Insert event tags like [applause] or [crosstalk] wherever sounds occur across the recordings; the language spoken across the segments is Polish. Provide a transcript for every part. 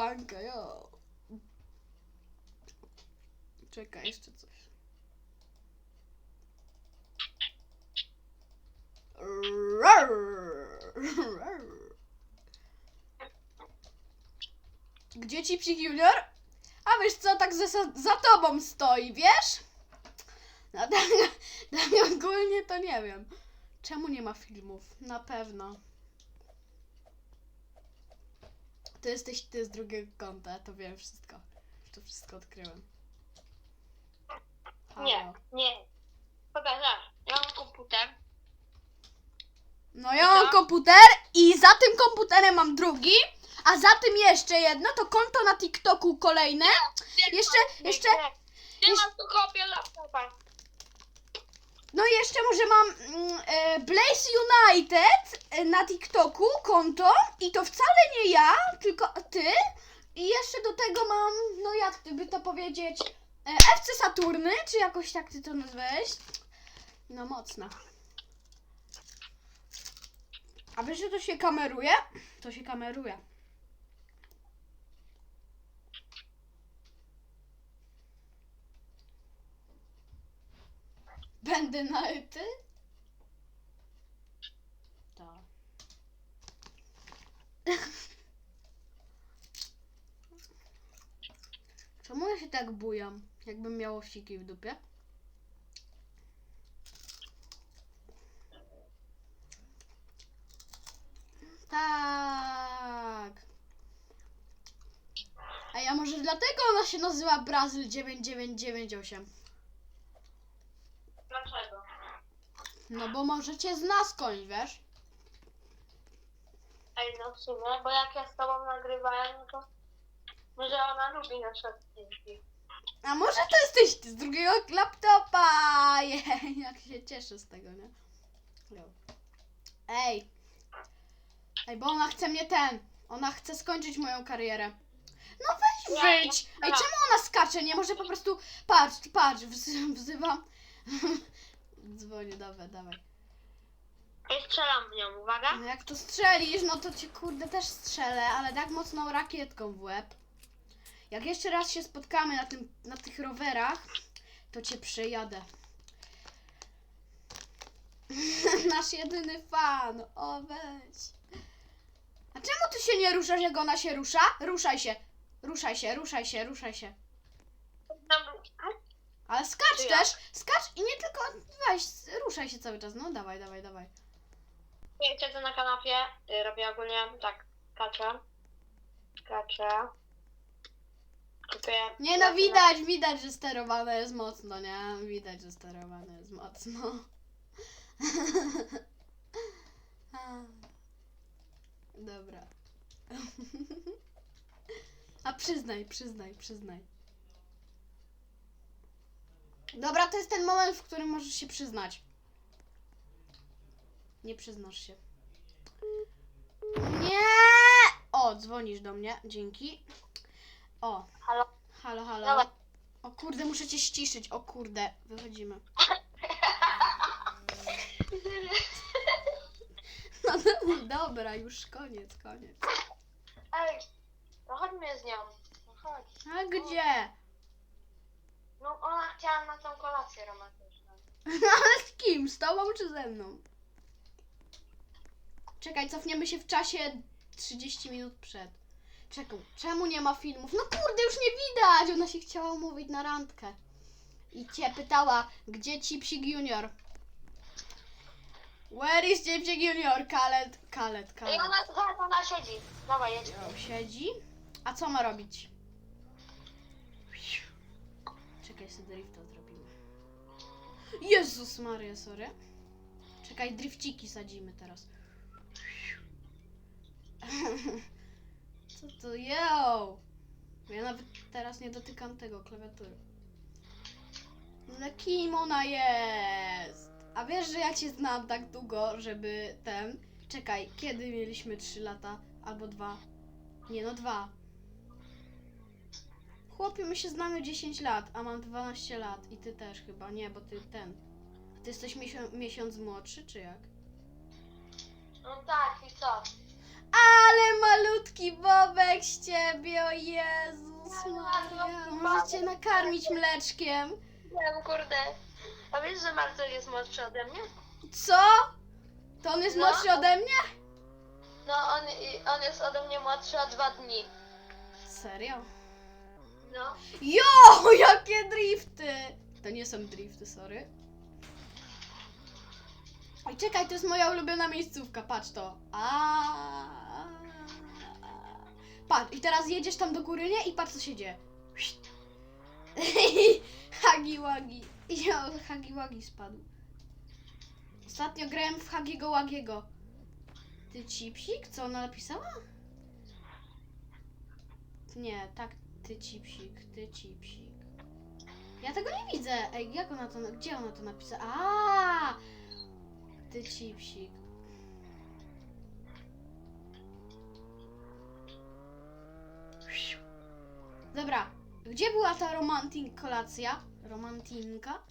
banka, jo. Czekaj, jeszcze coś. Gdzie ci psik junior? A wiesz co, tak za, za tobą stoi, wiesz? No tak, [laughs] tak ogólnie to nie wiem. Czemu nie ma filmów? Na pewno. To jesteś ty z drugiego konta, to wiem wszystko. To wszystko odkryłem. Halo. Nie, nie. Pokażę. Ja mam komputer. No ja mam komputer i za tym komputerem mam drugi, a za tym jeszcze jedno, to konto na TikToku kolejne. Jeszcze, jeszcze, Nie mam tu kopię laptopa. No i jeszcze może mam mm, e, Blaze United e, na TikToku konto i to wcale nie ja, tylko ty. I jeszcze do tego mam, no jak by to powiedzieć, e, FC Saturny, czy jakoś tak ty to nazwałeś? No mocno. A wiesz, że to się kameruje? To się kameruje. Będę naety? Tak. [laughs] Czemu ja się tak bujam? Jakbym miało wsiki w dupie? Tak. A ja może dlatego ona się nazywa Brazyl 9998. No bo może cię zna skądś, wiesz? Ej, no w sumie, bo jak ja z tobą nagrywałem, no to może ona lubi nasze odcinki. A może to jesteś ty z drugiego laptopa? [laughs] Jej, jak się cieszę z tego, nie? Jo. Ej. Ej, bo ona chce mnie ten. Ona chce skończyć moją karierę. No weź wyjdź. Ej, czemu ona skacze? Nie może po prostu. Patrz, patrz, wzy- wzywam. [laughs] Dzwonię, dawaj, dawaj. Ej, strzelam w nią, uwaga. No jak to strzelisz, no to cię kurde też strzelę, ale tak mocną rakietką w łeb. Jak jeszcze raz się spotkamy na, tym, na tych rowerach, to cię przejadę. [laughs] Nasz jedyny fan, o weź. A czemu ty się nie ruszasz, jak ona się rusza? Ruszaj się, ruszaj się, ruszaj się, ruszaj się. Ale skacz Czy ja? też, skacz i nie tylko, weź, ruszaj się cały czas, no dawaj, dawaj, dawaj. Ja siedzę na kanapie, y, robię ogólnie tak, skaczę. Skaczę. Kupię... Nie no, widać, widać, że sterowane jest mocno, nie? Widać, że sterowane jest mocno. [laughs] Dobra. [laughs] A przyznaj, przyznaj, przyznaj. Dobra, to jest ten moment, w którym możesz się przyznać. Nie przyznasz się. Nie! O, dzwonisz do mnie, dzięki. O, Halo? Halo, halo. O kurde, muszę cię ściszyć. O kurde, wychodzimy. [laughs] No, no, dobra, już koniec, koniec. Ej, no chodźmy z nią. No chodź. A gdzie? No ona chciała na tą kolację romantyczną. [laughs] Ale z kim? Z tobą czy ze mną? Czekaj, cofniemy się w czasie 30 minut przed. Czekaj, czemu nie ma filmów? No kurde, już nie widać! Ona się chciała umówić na randkę. I cię pytała, gdzie ci psik junior? Where is Cipsik junior? Kalet, kalet, Ej, kalet. ona, ona siedzi. Dawaj, jedź. Siedzi. A co ma robić? Czekaj, sobie drifta zrobimy. Jezus Maria, sorry. Czekaj, drifciki sadzimy teraz. [laughs] Co to? Yo! Ja nawet teraz nie dotykam tego klawiatury. No kim ona jest? A wiesz, że ja cię znam tak długo, żeby ten... Czekaj, kiedy mieliśmy 3 lata? Albo dwa? Nie no, dwa. Chłopie, my się znamy 10 lat, a mam 12 lat i ty też chyba, nie, bo ty ten. Ty jesteś miesiąc, miesiąc młodszy, czy jak? No tak, i co? Ale malutki bobek z ciebie, o Jezus Maria. Możecie nakarmić mleczkiem. Wiem, kurde. A wiesz, że Marcel jest młodszy ode mnie? Co? To on jest No. młodszy ode mnie? No, on, i- on jest ode mnie młodszy o dwa dni. Serio? No. Jo, jakie drifty! To nie są drifty, sorry. Oj, czekaj, to jest moja ulubiona miejscówka, patrz to. A. Patrz, i teraz jedziesz tam do góry, nie? I patrz, co się dzieje. [laughs] Hagi Wagi. Jo, Hagi Wagi spadł. Ostatnio grałem w Hagiego Łagiego. Ty cipsik? Co ona napisała? Nie, tak, ty cipsik, ty cipsik. Ja tego nie widzę. Ej, jak ona to, gdzie ona to napisała? A, ty cipsik. Dobra, gdzie była ta romantik kolacja? Romantinka?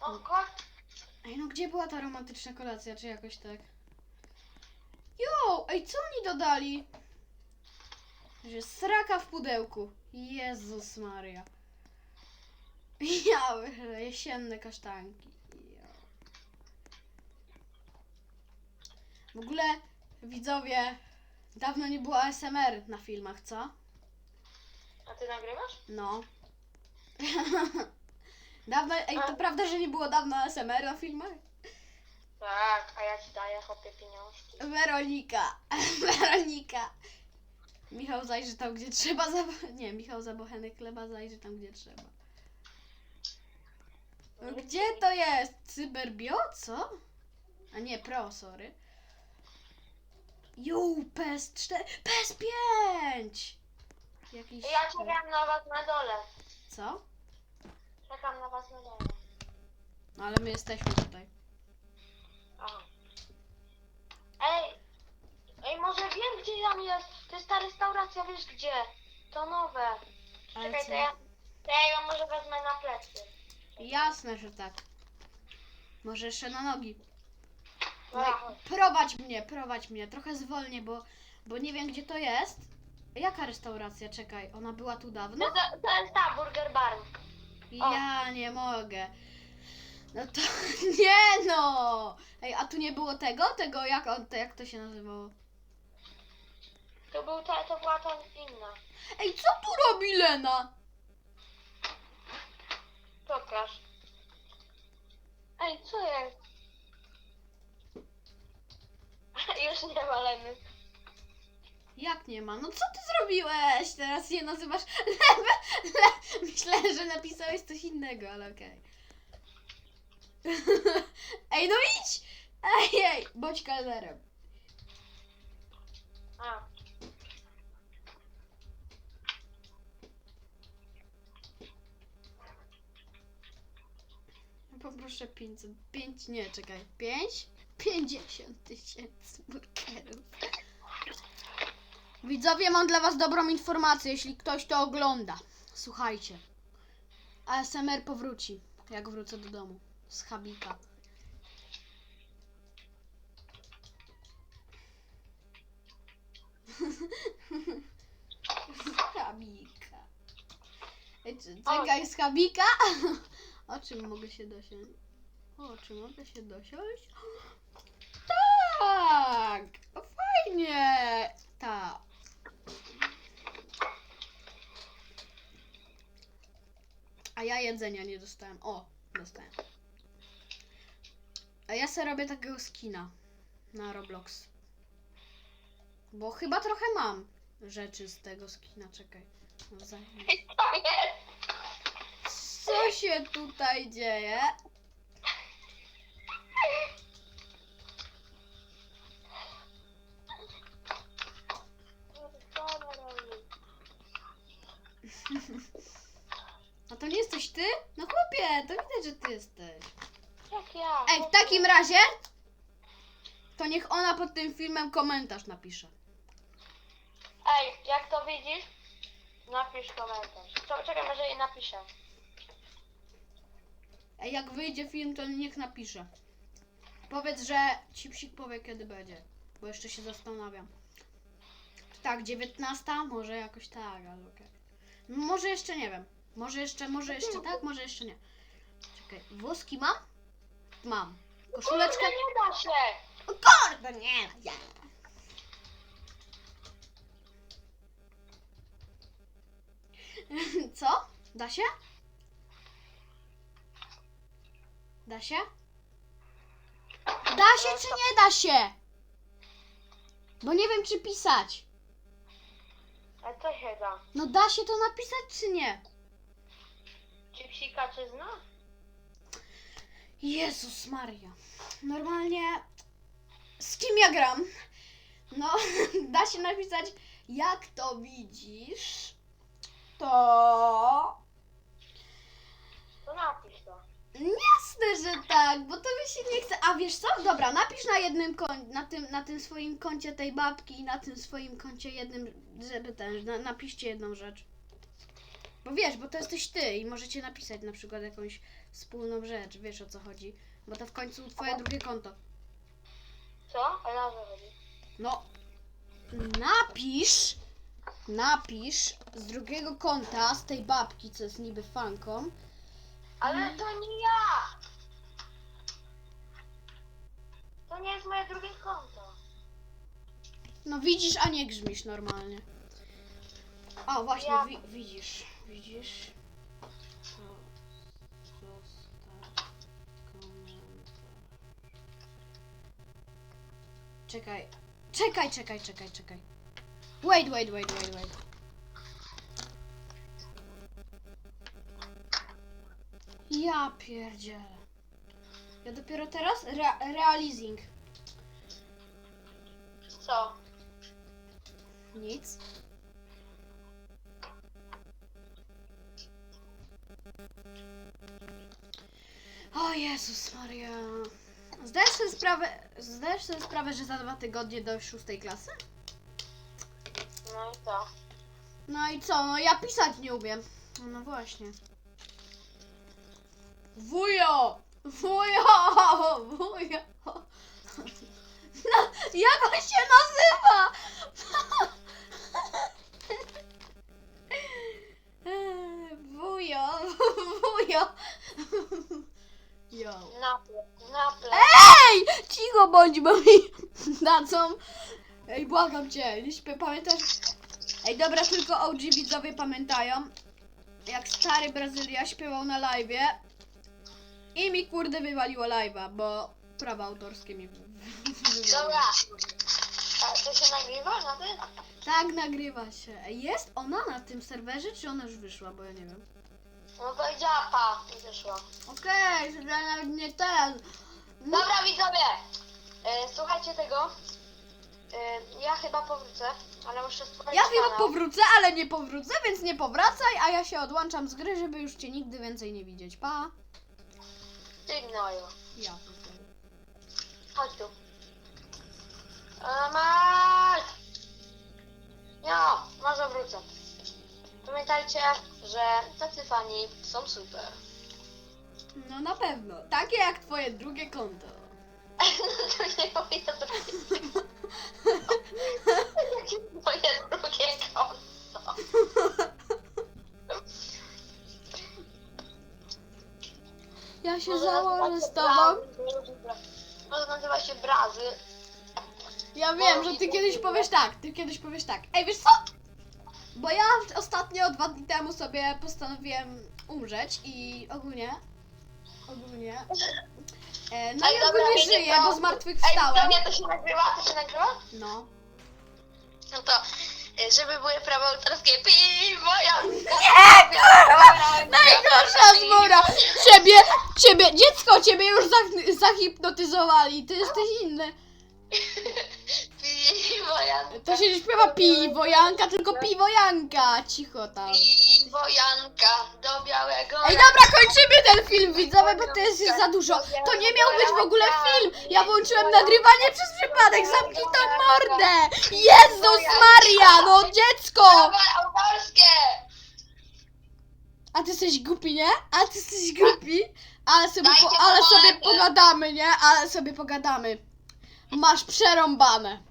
Oko? Ej, no gdzie była ta romantyczna kolacja, czy jakoś tak? Jo, ej, co oni dodali? Że sraka w pudełku. Jezus Maria. Ja, jesienne kasztanki. Ja. W ogóle, widzowie, dawno nie było ASMR na filmach, co? A ty nagrywasz? No. [laughs] dawno, ej, to A- prawda, że nie było dawno ASMR na filmach? Tak, a ja ci daję chłopie pieniążki. Weronika. [laughs] Weronika. Michał zajrzy tam, gdzie trzeba. Za... [laughs] Nie, Michał Zabochenek chleba zajrzy tam, gdzie trzeba. Gdzie to jest? Cyberbio? Co? A nie, pro, sorry. Jo, PES 4. PES 5! Jakiś. Ja czekam na was na dole. Co? Czekam na was na dole. No, ale my jesteśmy tutaj. Aha. Ej, ej, może wiem gdzie tam jest. To jest ta restauracja, wiesz gdzie? To nowe. Ale Czekaj, co? to ja, to ja ją może wezmę na plecy. Jasne, że tak. Może jeszcze na nogi. Dobra, No, prowadź mnie, prowadź mnie. Trochę zwolnię, bo, bo nie wiem gdzie to jest. Jaka restauracja? Czekaj, ona była tu No dawno? to, to jest ta, Burger Barn. Ja nie mogę. No to [laughs] nie no! Ej, a tu nie było tego? Tego, jak, on, to, jak to się nazywało? Był ta, to była ta inna. Ej, co tu robi Lena? Pokaż. Ej, co jest? [laughs] Już nie ma Leny. Jak nie ma? No co ty zrobiłeś? Teraz je nazywasz lewe. Le... Myślę, że napisałeś coś innego, ale okej. [laughs] Ej, no idź! Ej, ej, bądź kelnerem. A, Poproszę 500. 5, nie, czekaj. 5? 50 tysięcy burgerów. Widzowie, mam dla was dobrą informację, jeśli ktoś to ogląda. Słuchajcie. ASMR powróci, jak wrócę do domu. Z Habika. [laughs] Z Habika. Czekaj, z Habika? [laughs] O czym mogę się dosiąść? O czym mogę się dosiąść? [gasps] Tak! Fajnie! Tak. A ja jedzenia nie dostałem. O, dostałem. A ja sobie robię takiego skina na Roblox. Bo chyba trochę mam rzeczy z tego skina. Czekaj. No, zajmę. To. Co się tutaj dzieje? A to nie jesteś ty? No chłopie, to widać, że ty jesteś. Jak ja? Ej, w takim razie to niech ona pod tym filmem komentarz napisze. Ej, jak to widzisz? Napisz komentarz. Co, czekaj, może jej napiszę. Ej, jak wyjdzie film, to niech napisze. Powiedz, że Cipsik powie kiedy będzie, bo jeszcze się zastanawiam. Tak, 19? Może jakoś tak, ale okej. Może jeszcze nie wiem. Może jeszcze, może jeszcze tak, może jeszcze nie. Czekaj, włoski mam? Mam. Koszuleczkę? Kurde, nie da się! Kurde, nie! nie. [laughs] Co? Da się? Da się? Da się czy nie da się? Bo nie wiem czy pisać. A co się da? No da się to napisać czy nie? Czy psika czy zna? Jezus Maria. Normalnie z kim ja gram? No, [laughs] da się napisać jak to widzisz. To To napisz to. Jasne, że tak, bo to mi się nie chce. A wiesz co? Dobra, napisz na jednym kon- na tym, na tym swoim koncie tej babki i na tym swoim koncie jednym, żeby ten, na, napiszcie jedną rzecz. Bo wiesz, bo to jesteś ty i możecie napisać na przykład jakąś wspólną rzecz, wiesz o co chodzi. Bo to w końcu twoje drugie konto. Co? A na co chodzi? No, napisz, napisz z drugiego konta, z tej babki, co jest niby fanką. Ale to nie ja! To nie jest moje drugie konto. No widzisz, a nie grzmisz normalnie. O, właśnie, Ja- wi- widzisz, widzisz. To zostaw komentarz. Czekaj, czekaj, czekaj, czekaj, czekaj. Wait, wait, wait, wait, wait. Ja pierdzielę. Ja dopiero teraz? Re- realizing. Co? Nic. O Jezus Maria. Zdajesz sobie sprawę, zdajesz sobie sprawę, że za dwa tygodnie do szóstej klasy? No i co? No i co? No ja pisać nie umiem. No, no właśnie. Wujo! Wujo! Wujo! No, jak on się nazywa? Wujo! Wujo! Jo. Naple, naple. Ej! Cicho bądź, bo mi dadzą. Ej, błagam cię, śpię, pamiętasz? Ej, dobra, tylko OG widzowie pamiętają, jak stary Brazylia śpiewał na live'ie i mi kurde wywaliło live'a, bo prawa autorskie mi wy- Dobra. A to się nagrywa na tym? Tak, nagrywa się. Jest ona na tym serwerze, czy ona już wyszła, bo ja nie wiem. No to i dziapa i wyszło. Okej, że ja nawet nie ten. Dobra widzowie! E, słuchajcie tego. E, ja chyba powrócę, ale muszę stworzyć ja chyba kanał. powrócę, ale nie powrócę, więc nie powracaj, a ja się odłączam z gry, żeby już cię nigdy więcej nie widzieć. Pa! Ty gnoju. Ja. Chodź tu. A, masz! No, może wrócę. Pamiętajcie, że tacy fani są super. No na pewno. Takie jak twoje drugie konto. [laughs] to nie moje drugie [laughs] Moje drugie konto. [laughs] Ja się założę z tobą. Może nazywa się Brazy. Ja wiem, że ty kiedyś powiesz tak, ty kiedyś powiesz tak. Ej, wiesz co? Bo ja ostatnio dwa dni temu sobie postanowiłem umrzeć i ogólnie, ogólnie, e, no i ogólnie żyję, bo zmartwychwstałem. Ej, to się nagrywa? To się nagrywa? No. No to, żeby były prawa autorskie, piwo, ja... Nie, Najgorsza zmora! Ciebie, ciebie, dziecko, ciebie już zah- zahipnotyzowali, ty jesteś inny. [laughs] Piwo, ja... To się nie śpiewa piwo Janka, tylko piwo Janka. Cicho tam. Piwo, Janka, do białego... Ej, dobra, kończymy ten film, widzowie, bo to jest za dużo. To nie miał być w ogóle film. Ja włączyłem nagrywanie przez przypadek. Zamknij tą mordę. Jezus Maria, no dziecko. Prawa autorskie! A ty jesteś głupi, nie? A ty jesteś głupi? Ale sobie, Dajcie po, ale sobie pogadamy, nie? Ale sobie pogadamy. Masz przerąbane.